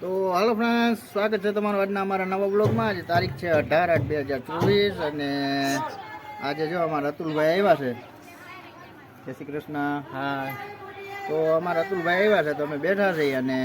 તો હાલો ફ્રેન્ડ સ્વાગત છે તમારું આજના અમારા નવા બ્લોગમાં આજે તારીખ છે અઢાર આઠ બે હજાર ચોવીસ અને આજે જો અમારા અતુલભાઈ આવ્યા છે. જય શ્રી કૃષ્ણ. હા તો અમારા અતુલભાઈ આવ્યા છે તો અમે બેઠા છીએ અને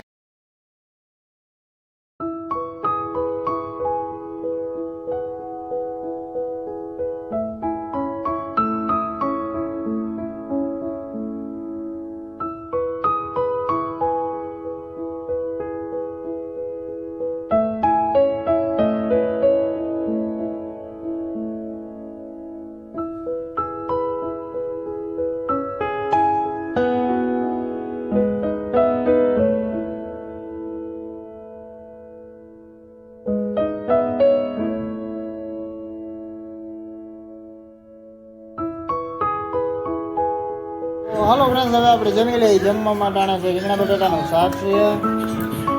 હાલો ફ્રેન્ડ્સ હવે આપણે જમી લઈએ. જમવામાં ટાણે છે રીંગણા બટાટાનું શાક છે.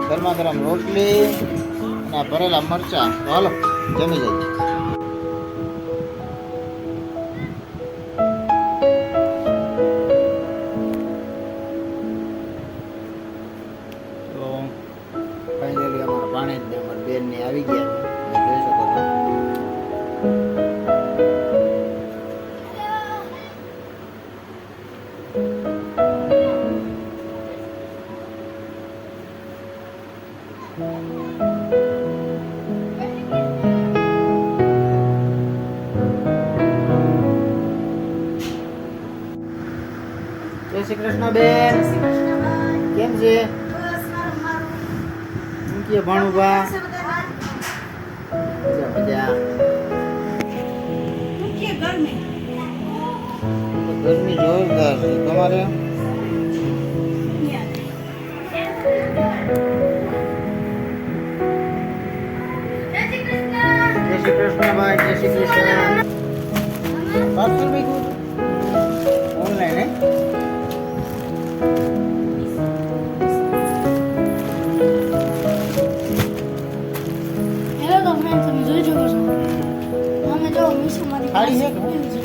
ગરમા ગરમ રોટલી અને ભરેલા મરચાં. હાલો, જમી લઈએ. તો ફાઇનલી અમારા ભાણેજ ને અમારા આવી ગયા. જોઈ શકો છો. શ્રી કૃષ્ણ બેન કેમ છે શું કે ભાણુભા મજા મજા ગરમી જોરદાર છે તમારે શ્રી કૃષ્ણ ભાઈ જય શ્રી કૃષ્ણ પાર્સલ મૂક્યું ઓનલાઈન હે હેલો તો ફ્રેન્ડ તમે જોઈ શકો છો અમે જો મીઠુંમાંથી ખાલી છે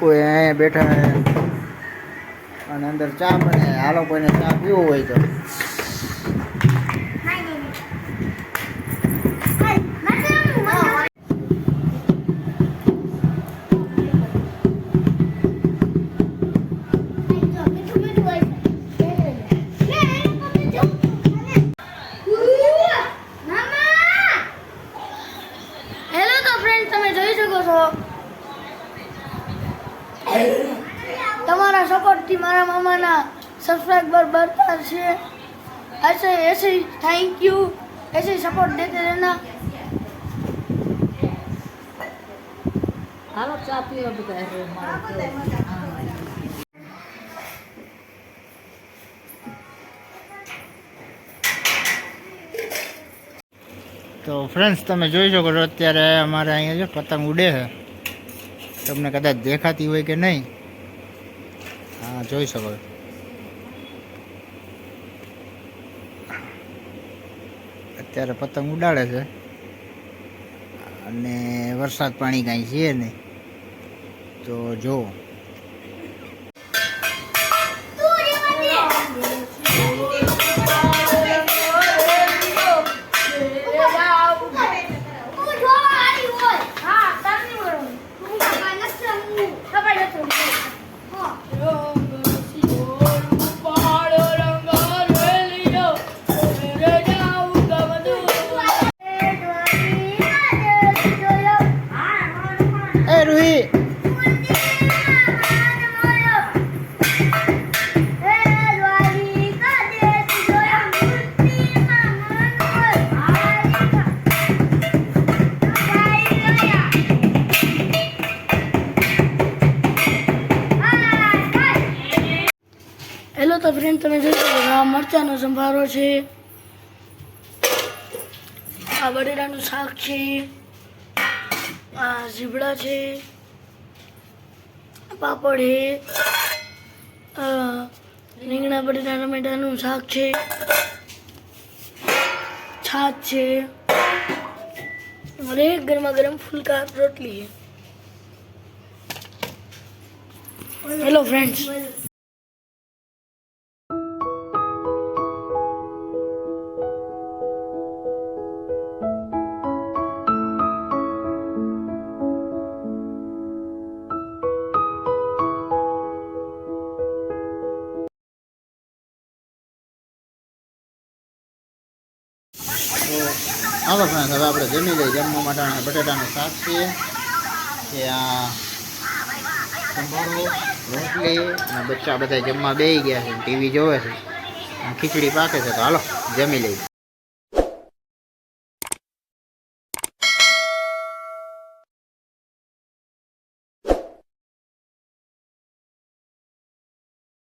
કોઈ અહીંયા બેઠા અને અંદર ચા બને હાલો કોઈને ચા પીવો હોય તો. बाकी मारा मामा ना सब्सक्राइबर बढ़ता रहे ऐसे ऐसे थैंक यू ऐसे सपोर्ट देते रहना हेलो चाची अब कह रहे तो फ्रेंड्स तब जी सको अत्यार अमार अँ पतंग उड़े है तमने कदा देखाती हुई कि नहीं હા, જોઈ શકો અત્યારે પતંગ ઉડાડે છે. અને વરસાદ પાણી કાંઈ છે નહીં. તો જુઓ. હેલો તો ફ્રેન્ડ તમે જોઈ શકો આ મરચાંનો સંભારો છે. આ બટેટાનું શાક છે. આ ઝીબડા છે. પાપડ છે. રીંગણા બટેટા ટમેટાનું શાક છે. છાશ છે. અને ગરમા ગરમ ફૂલકા રોટલી છે. હેલો ફ્રેન્ડ્સ તો હાલો ફ્રેન્ડ હવે આપણે જમી લઈએ. જમવા માટે બટેટાનું શાક છે, કે આ રોટલી, અને બચ્ચા બધા જમવા બેસી ગયા છે. ટીવી જોવે છે. ખીચડી પાકે છે. તો હાલો, જમી લઈએ.